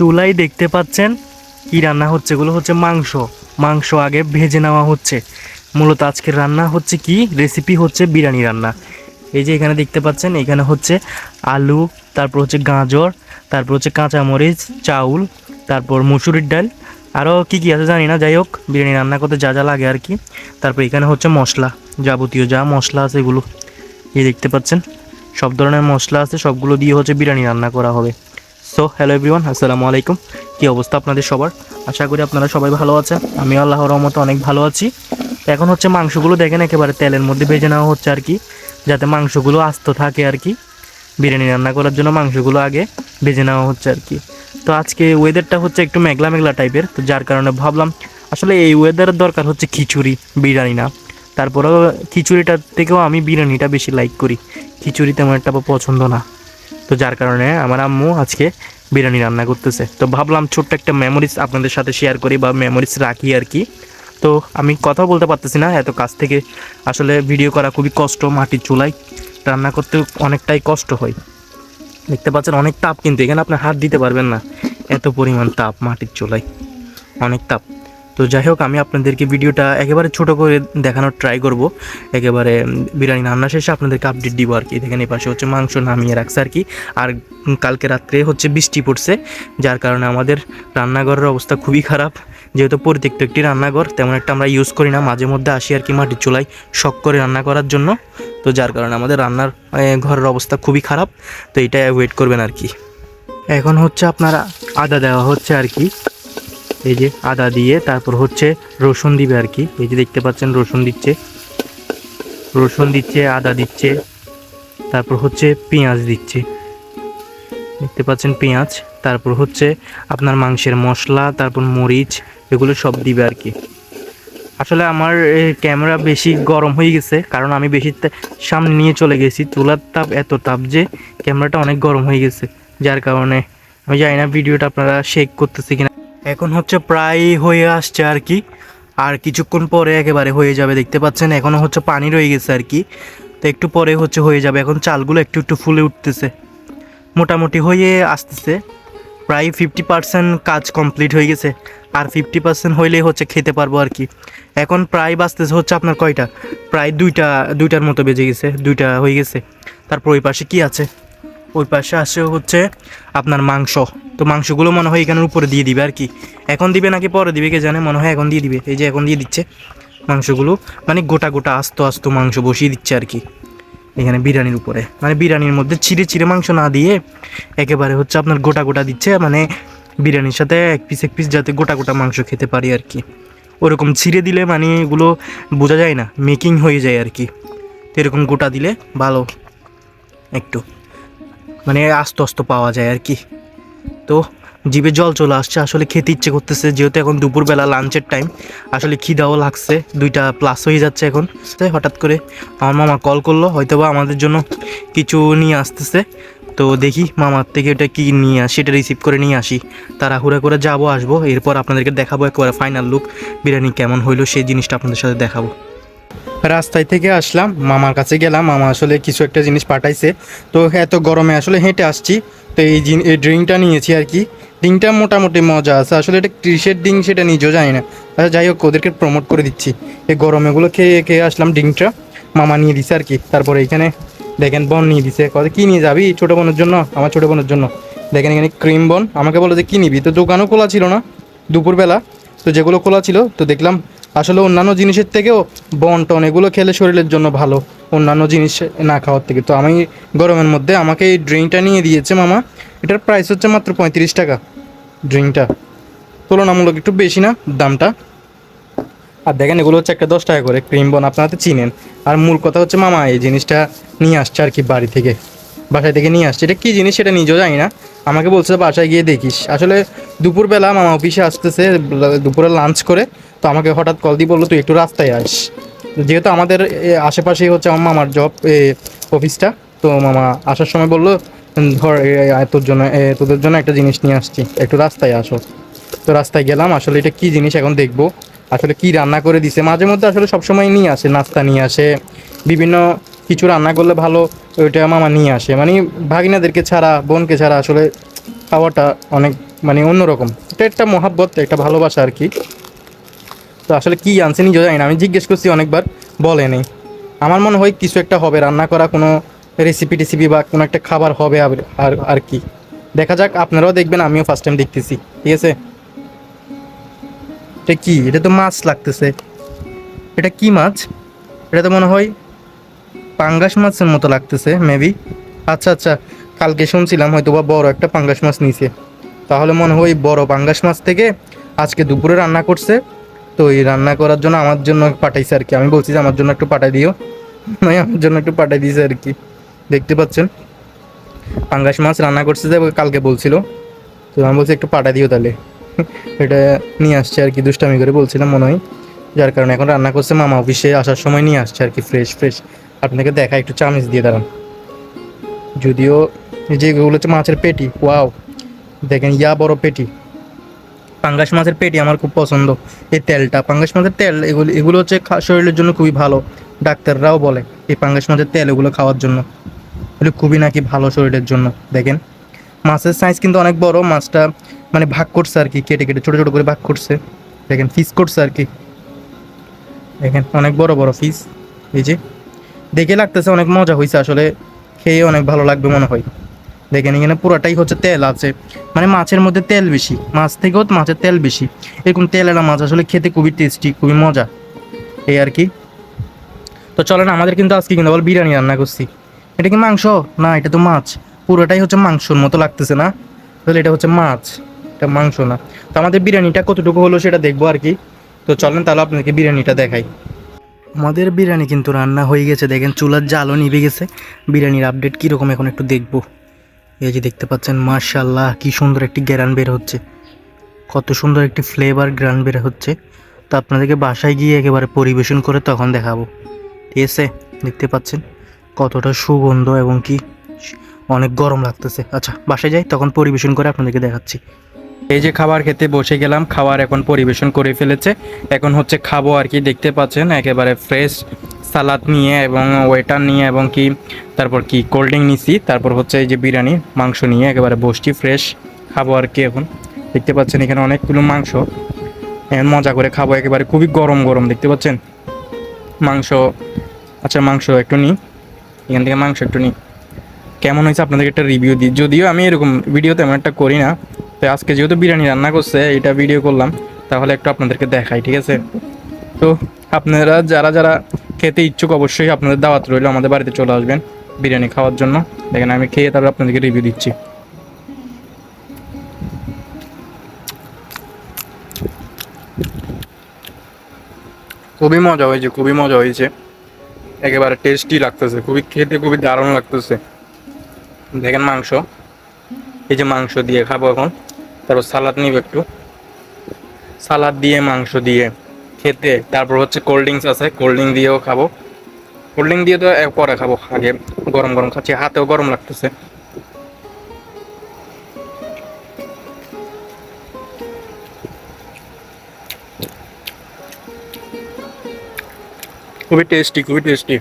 চুলাই দেখতে পাচ্ছেন কি রান্না হচ্ছে? এগুলো হচ্ছে মাংস। মাংস আগে ভেজে নেওয়া হচ্ছে। মূলত আজকের রান্না হচ্ছে কি? রেসিপি হচ্ছে বিরিয়ানি রান্না। এই যে এখানে দেখতে পাচ্ছেন, এখানে হচ্ছে আলু, তারপর হচ্ছে গাজর, তারপর হচ্ছে কাঁচামরিচ, চাউল, তারপর মুসুরির ডাল। আরও কী কী আছে জানি না, যাই হোক, বিরিয়ানি রান্না করতে যা যা লাগে আর কি। তারপর এখানে হচ্ছে মশলা, যাবতীয় যা মশলা আছে এগুলো। এই দেখতে পাচ্ছেন, সব ধরনের মশলা আছে, সবগুলো দিয়ে হচ্ছে বিরিয়ানি রান্না করা হবে। সো হ্যালো এভরিওয়ান আসসালামু আলাইকুম। কী অবস্থা আপনাদের সবার? আশা করি আপনারা সবাই ভালো আছেন। আমি আল্লাহর রহমতে অনেক ভালো আছি। এখন হচ্ছে মাংসগুলো দেখেন, একেবারে তেলের মধ্যে ভেজে নেওয়া হচ্ছে আর কি, যাতে মাংসগুলো আস্ত থাকে আর কি। বিরিয়ানি রান্না করার জন্য মাংসগুলো আগে ভেজে নেওয়া হচ্ছে আর কি। তো আজকে ওয়েদারটা হচ্ছে একটু মেঘলা মেঘলা টাইপের তো যার কারণে ভাবলাম, আসলে এই ওয়েদারের দরকার হচ্ছে খিচুড়ি, বিরিয়ানি না। তারপরেও খিচুড়িটার থেকেও আমি বিরিয়ানিটা বেশি লাইক করি। খিচুড়ি তেমন একটা পছন্দ না। তো যার কারণে আমার আম্মু আজকে বিরিয়ানি রান্না করতেছে। তো ভাবলাম ছোট্ট একটা মেমোরিজ আপনাদের সাথে শেয়ার করি বা মেমোরিজ রাখি আর কি। তো আমি কথা বলতে পারতেছি না, এত কাছ থেকে। আসলে ভিডিও করা খুবই কষ্ট মাটির চুলায় রান্না করতে অনেকটাই কষ্ট হয়। দেখতে পাচ্ছেন অনেক তাপ কিন্তু, এখানে আপনি হাত দিতে পারবেন না। এত পরিমাণ তাপ মাটির চুলায়। অনেক তাপ। তো যাই হোক, আমি আপনাদেরকে ভিডিওটা একেবারে ছোট করে দেখানোর ট্রাই করব। একেবারে বিরিয়ানি রান্না শেষে আপনাদেরকে আপডেট দিব আর কি। দেখেন এই পাশে হচ্ছে মাংস নামিয়ে রাখছে আর কি। আর কালকে রাত্রে হচ্ছে বৃষ্টি পড়ছে, যার কারণে আমাদের রান্নাঘরের অবস্থা খুবই খারাপ। যেহেতু পরিত্যক্ত একটি রান্নাঘর, তেমন একটা আমরা ইউজ করি না। মাঝে মধ্যে আসি আর কি মাটির চুলায় শখ করে রান্না করার জন্য। তো যার কারণে আমাদের রান্নার ঘরের অবস্থা খুবই খারাপ। তো এটা ওয়েট করবেন আর কি। এখন হচ্ছে আপনারা আদা দেওয়া হচ্ছে আর কি। এই যে আদা দিয়ে তারপর হচ্ছে রসুন দিবে আর কি। এই যে দেখতে পাচ্ছেন রসুন দিচ্ছে। রসুন দিচ্ছে, আদা দিচ্ছে, তারপর হচ্ছে পেঁয়াজ দিচ্ছে। দেখতে পাচ্ছেন পেঁয়াজ, তারপর হচ্ছে আপনার মাংসের মশলা, তারপর মরিচ, এগুলো সব দিবে আর কি। আসলে আমার ক্যামেরা বেশি গরম হয়ে গেছে, কারণ আমি বেশি সামনে নিয়ে চলে গেছি। চুলার তাপ এত তাপ যে ক্যামেরাটা অনেক গরম হয়ে গেছে। যার কারণে আমি জানি না ভিডিওটা আপনারা শেক করতেছি কিনা। এখন হচ্ছে প্রায় হয়ে আসছে আর কি। আর কিছুক্ষণ পরে একেবারে হয়ে যাবে, দেখতে পাচ্ছেন? এখনও হচ্ছে পানি রয়ে গেছে আর কি। তো একটু পরে হচ্ছে হয়ে যাবে। এখন চালগুলো একটু একটু ফুলে উঠতেছে। মোটামুটি হয়ে আসতেছে। প্রায় ফিফটি পার্সেন্ট কাজ কমপ্লিট হয়ে গেছে। আর ফিফটি পার্সেন্ট হইলেই হচ্ছে খেতে পারব আর কি। এখন প্রায় বাঁচতেছে হচ্ছে আপনার কয়টা? প্রায় দুইটা, দুইটার মতো বেজে গেছে, দুইটা হয়ে গেছে। তারপর ওই পাশে কি আছে? ওই পাশে আসে হচ্ছে আপনার মাংস। তো মাংসগুলো মনে হয় এখানের উপরে দিয়ে দিবে আর কি। এখন দিবে নাকি পরে দিবে কে জানে, মনে হয় এখন দিয়ে দিবে। এই যে এখন দিয়ে দিচ্ছে মাংসগুলো। মানে গোটা গোটা আস্ত আস্ত মাংস বসিয়ে দিচ্ছে আর কি এখানে বিরিয়ানির উপরে। মানে বিরিয়ানির মধ্যে চিড়ে চিড়ে মাংস না দিয়ে একেবারে হচ্ছে আপনার গোটা গোটা দিচ্ছে মানে বিরিয়ানির সাথে এক পিস এক পিস যাতে গোটা গোটা মাংস খেতে পারি আর কি। ওরকম ছিঁড়ে দিলে মানে এগুলো বোঝা যায় না মেকিং হয়ে যায় আর কি। এরকম গোটা দিলে ভালো একটু। মানে আস্ত আস্ত পাওয়া যায় আর কি। তো জিভে জল চলে আসছে, আসলে খেতে ইচ্ছে করতেছে, যেহেতু এখন দুপুরবেলা লাঞ্চের টাইম আসলে খিদাও লাগছে, দুইটা প্লাস হয়ে যাচ্ছে এখন। তো হঠাৎ করে আমার মামা কল করল হয়তো বা আমাদের জন্য কিছু নিয়ে আসতেছে। তো দেখি মামার থেকে ওটা কী নিয়ে আসি এটা রিসিভ করে নিয়ে আসি। তাড়াহুড়া করে যাব, আসব, এরপর আপনাদেরকে দেখাবো একবারে ফাইনাল লুক বিরিয়ানি কেমন হইল, সেই জিনিসটা আপনাদের সাথে দেখাবো। রাস্তায় থেকে আসলাম, মামার কাছে গেলাম, মামা আসলে কিছু একটা জিনিস পাঠাইছে। তো এত গরমে আসলে হেঁটে আসছি, তো এই এই ড্রিঙ্কটা নিয়েছি আর কি। ড্রিঙ্কটা মোটামুটি মজা আছে, আসলে এটা কিসের ড্রিঙ্ক সেটা নিজেও জানি না। আচ্ছা যাই হোক, ওদেরকে প্রমোট করে দিচ্ছি। এই গরমেগুলো খেয়ে খেয়ে আসলাম ড্রিঙ্কটা, মামা নিয়ে দিছে আর কি। তারপরে এখানে দেখেন বন নিয়ে দিছে। কত কী নিয়ে যাবি ছোটো বোনের জন্য? আমার ছোটো বোনের জন্য। দেখেন এখানে ক্রিম বন। আমাকে বলো যে, কী নিবি? তো দোকানও খোলা ছিল না, দুপুরবেলা। তো যেগুলো খোলা ছিল, তো দেখলাম আসলে অন্যান্য জিনিসের থেকেও বন টন এগুলো খেলে শরীরের জন্য ভালো, অন্যান্য জিনিস না খাওয়ার থেকে। তো আমি গরমের মধ্যে আমাকে এই ড্রিঙ্কটা নিয়ে দিয়েছে মামা, এটার প্রাইস হচ্ছে মাত্র পঁয়ত্রিশ টাকা ড্রিঙ্কটা। তুলনামূলক একটু বেশি না দামটা। আর দেখেন, এগুলো হচ্ছে একটা দশ টাকা করে ক্রিম বন, আপনারা চিনেন। আর মূল কথা হচ্ছে মামা, এই জিনিসটা নিয়ে আসছে আর কি বাড়ি থেকে। বাসায় থেকে নিয়ে আসছে। এটা কী জিনিস? সেটা নিজেও জানি না। আমাকে বলছে, বাসায় গিয়ে দেখিস। আসলে দুপুরবেলা মামা অফিসে আসতেছে, দুপুরে লাঞ্চ করে। তো আমাকে হঠাৎ কল দিয়ে বলল, তুই একটু রাস্তায় আস যেহেতু আমাদের আশেপাশেই হচ্ছে আমার মামার জব অফিসটা তো মামা আসার সময় বলল ধর তোর জন্য তোদের জন্য একটা জিনিস নিয়ে আসছি। একটু রাস্তায় আসো। তো রাস্তায় গেলাম। আসলে এটা কি জিনিস এখন দেখব। আসলে কি রান্না করে দিছে? মাঝে মধ্যে আসলে সবসময় নিয়ে আসে, নাস্তা নিয়ে আসে। বিভিন্ন কিছু রান্না করলে ভালো ওইটা মামা নিয়ে আসে। মানে ভাগিনাদেরকে ছাড়া, বোনকে ছাড়া আসলে খাওয়াটা অনেক মানে অন্যরকম। এটা একটা মহাব্বত, একটা ভালোবাসা আর কি। তো আসলে কি আনছে নিজেও জানি না। আমি জিজ্ঞেস করছি অনেকবার বলেনি আমার মনে হয় কিছু একটা হবে, রান্না করা কোনো রেসিপি টেসিপি বা কোনো একটা খাবার হবে আর আর কি। দেখা যাক, আপনারাও দেখবেন, আমিও ফার্স্ট টাইম দেখতেছি, ঠিক আছে? এটা কি? এটা তো মাছ লাগতেছে। এটা কি মাছ? এটা তো মনে হয় পাঙ্গাস মাছের মতো লাগতেছে মেবি আচ্ছা আচ্ছা কালকে শুনছিলাম হয়তো বা বড় একটা পাঙ্গাস মাছ নিছে। তাহলে মনে হয় বড় পাঙ্গাস মাছ থেকে আজকে দুপুরে রান্না করছে। তো এই রান্না করার জন্য আমার জন্য পাঠাইছে আর কি। আমি বলছি যে আমার জন্য একটু পাঠাই দিও। নয়, আমার জন্য একটু পাঠাই দিয়েছে আর কি। দেখতে পাচ্ছেন? পাঙ্গাস মাছ রান্না করছে যে কালকে বলছিল। তো আমি বলছি একটু পাঠাই দিও তাহলে। এটা নিয়ে আসছে আর কি, দুষ্টামি করে বলছিলাম মনে হয়। যার কারণে এখন রান্না করছে মামা অফিসে আসার সময় নিয়ে আসছে আর কি ফ্রেশ ফ্রেশ আপনাকে দেখা একটু চামিচ দিয়ে দাঁড়ান। যদিও এই যে এগুলো হচ্ছে মাছের পেটি ওয়াও দেখেন, ইয়া বড় পেটি। পাঙ্গাস মাছের পেটি আমার খুব পছন্দ। এই তেলটা, পাঙ্গাস মাছের তেল, এগুলো এগুলো হচ্ছে শরীরের জন্য খুবই ভালো। ডাক্তাররাও বলে এই পাঙ্গাস মাছের তেল এগুলো খাওয়ার জন্য। এগুলো খুবই নাকি ভালো শরীরের জন্য। দেখেন, মাছের সাইজ কিন্তু অনেক বড়, মাছটা মানে ভাগ করছে আর কি, কেটে কেটে, ছোটো ছোটো করে ভাগ করছে। দেখেন ফিস করছে আর কি। দেখেন, অনেক বড় বড় ফিস এই যে। দেখে লাগতেছে অনেক মজা হয়েছে আসলে। খেয়ে অনেক ভালো লাগবে মনে হয়। দেখেন, এখানে পুরোটাই হচ্ছে তেল আছে। মানে মাছের মধ্যে তেল বেশি। মাছ থেকেও মাছের তেল বেশি। এরকম তেলেলা মাছ আসলে খেতে খুবই টেস্টি খুবই মজা। এই আর কি। তো চলেন, আমাদের কিন্তু আজকে কিন্তু আবার বিরিয়ানি রান্না করছি। এটা কি মাংস? না, এটা তো মাছ। পুরোটাই হচ্ছে মাংসর মতো লাগতেছে না? তাহলে এটা হচ্ছে মাছ। এটা মাংস না। তো আমাদের বিরিয়ানিটা কতটুকু হলো সেটা দেখব আর কি। তো চলেন তাহলে আপনাকে বিরিয়ানিটা দেখাই। আমাদের বিরিয়ানি কিন্তু রান্না হয়ে গেছে, দেখেন চুলার জালও নিভে গেছে। বিরিয়ানির আপডেট কীরকম এখন একটু দেখব। এই যে দেখতে পাচ্ছেন মার্শাল্লাহ কি সুন্দর একটি গ্রান বের হচ্ছে। কত সুন্দর একটি ফ্লেভার গ্রান বের হচ্ছে। তো আপনাদেরকে বাসায় গিয়ে একেবারে পরিবেশন করে তখন দেখাবো। ঠিক আছে? দেখতে পাচ্ছেন, কতটা সুগন্ধ এবং কি, অনেক গরম লাগতেছে। আচ্ছা বাসায় যাই, তখন পরিবেশন করে আপনাদেরকে দেখাচ্ছি। এই যে খাবার খেতে বসে গেলাম, খাবার এখন পরিবেশন করে ফেলেছে। এখন হচ্ছে খাব আর কি, দেখতে পাচ্ছেন, একেবারে ফ্রেশ সালাদ নিয়ে এবং ওয়েটার নিয়ে এবং কি, তারপর কি কোল্ড ড্রিঙ্ক নিছি, তারপর হচ্ছে এই যে বিরিয়ানি, মাংস নিয়ে একেবারে বসছি ফ্রেশ খাব আর কি এখন। দেখতে পাচ্ছেন এখানে অনেকগুলো মাংস। এখন মজা করে খাব, একেবারে খুবই গরম গরম, দেখতে পাচ্ছেন? মাংস আচ্ছা মাংস একটু নিই, এখান থেকে মাংস একটু নিই। কেমন হয়েছে আপনাদেরকে একটা রিভিউ দিই, যদিও আমি এরকম ভিডিও তেমন একটা করি না তো আজকে যেহেতু বিরিয়ানি রান্না করছে এটা ভিডিও করলাম। তাহলে একটু আপনাদেরকে দেখাই, ঠিক আছে? তো আপনারা যারা যারা খেতে ইচ্ছুক, অবশ্যই আপনাদের দাওয়াত রইল, আমাদের বাড়িতে চলে আসবেন বিরিয়ানি খাওয়ার জন্য। দেখেন, আমি খেয়ে তারপর আপনাদেরকে রিভিউ দিচ্ছি। খুবই মজা হয়েছে, খুবই মজা হয়েছে। একেবারে টেস্টি লাগতেছে, খুবই খেতে খুবই দারুণ লাগতেছে। দেখেন মাংস, এই যে মাংস দিয়ে খাব এখন। তারপর সালাদ নিব একটু। সালাদ দিয়ে, মাংস দিয়ে, খেতে। তারপর হচ্ছে কোল্ড ড্রিঙ্কস আছে কোল্ড ড্রিঙ্ক দিয়েও খাব। কোল্ড ড্রিঙ্ক দিয়ে তো পরে খাব, আগে গরম গরম খাচ্ছি, হাতেও গরম লাগতেছে। খুবই টেস্টি খুবই টেস্টি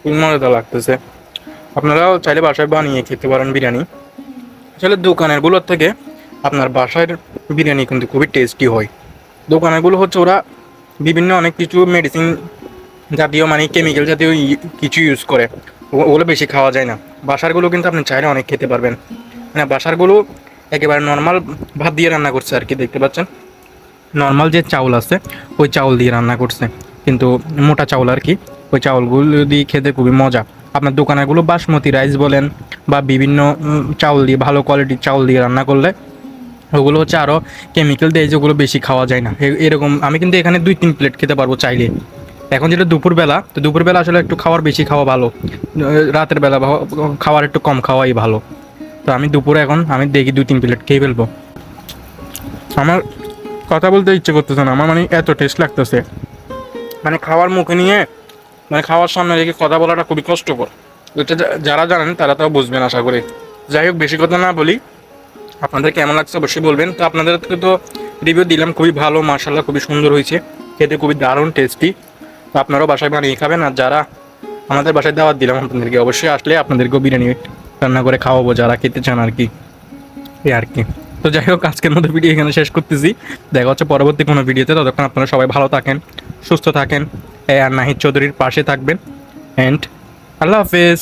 খুবই মজাদার লাগতেছে। আপনারাও চাইলে বাসায় বানিয়ে খেতে পারেন বিরিয়ানি। আসলে দোকানেরগুলোর থেকে আপনার বাসার বিরিয়ানি কিন্তু খুবই টেস্টি হয়। দোকানেরগুলো হচ্ছে ওরা বিভিন্ন অনেক কিছু মেডিসিন জাতীয় মানে কেমিক্যাল জাতীয় কিছু ইউজ করে। ওগুলো বেশি খাওয়া যায় না। বাসারগুলো কিন্তু আপনি চাইলে অনেক খেতে পারবেন। মানে বাসারগুলো একেবারে নর্মাল ভাত দিয়ে রান্না করছে আর কি, দেখতে পাচ্ছেন? নর্মাল যে চাউল আছে, ওই চাউল দিয়ে রান্না করছে। কিন্তু মোটা চাউল আর কি, ওই চাউলগুলো দিয়ে খেতে খুবই মজা। আপনার দোকানেগুলো বাসমতি রাইস বলেন, বা বিভিন্ন চাউল দিয়ে, ভালো কোয়ালিটির চাউল দিয়ে রান্না করলে ওগুলো হচ্ছে আরও কেমিক্যাল দেয় যেগুলো বেশি খাওয়া যায় না। এরকম, আমি কিন্তু এখানে দুই, তিন প্লেট খেতে পারব চাইলে। এখন যেটা দুপুরবেলা, তো দুপুরবেলা আসলে একটু খাওয়ার বেশি খাওয়া ভালো। রাতের বেলা খাওয়ার একটু কম খাওয়াই ভালো। তো আমি দুপুরে এখন, আমি দেখি দুই, তিন প্লেট খেয়ে ফেলব। আমার কথা বলতে ইচ্ছে করতেছে না, আমার মানে এত টেস্ট লাগতেছে। মানে খাওয়ার মুখে নিয়ে মানে খাওয়ার সামনে রেখে কথা বলাটা খুবই কষ্টকর। এটা যারা জানেন তারা তাও বুঝবেন আশা করি। যাই হোক, বেশি কথা না বলি। আপনাদের কেমন লাগছে অবশ্যই বলবেন। তো আপনাদেরকে তো রিভিউ দিলাম, খুবই ভালো মার্শাল্লাহ খুবই সুন্দর হয়েছে। খেতে খুবই দারুণ টেস্টি তো আপনারাও বাসায় বানিয়ে খাবেন আর যারা আমাদের বাসায় দাওয়াত দিলাম আপনাদেরকে, অবশ্যই আসলে আপনাদেরকেও বিরিয়ানি রান্না করে খাওয়াবো, যারা খেতে চান আর কি। এই আর কি। তো যাই হোক, আজকের মতো ভিডিও এখানে শেষ করতেছি। দেখা হচ্ছে পরবর্তী কোনো ভিডিওতে। ততক্ষণ আপনারা সবাই ভালো থাকেন, সুস্থ থাকেন। আর নাহিদ চৌধুরীর পাশে থাকবেন। অ্যান্ড আল্লাহ হাফেজ।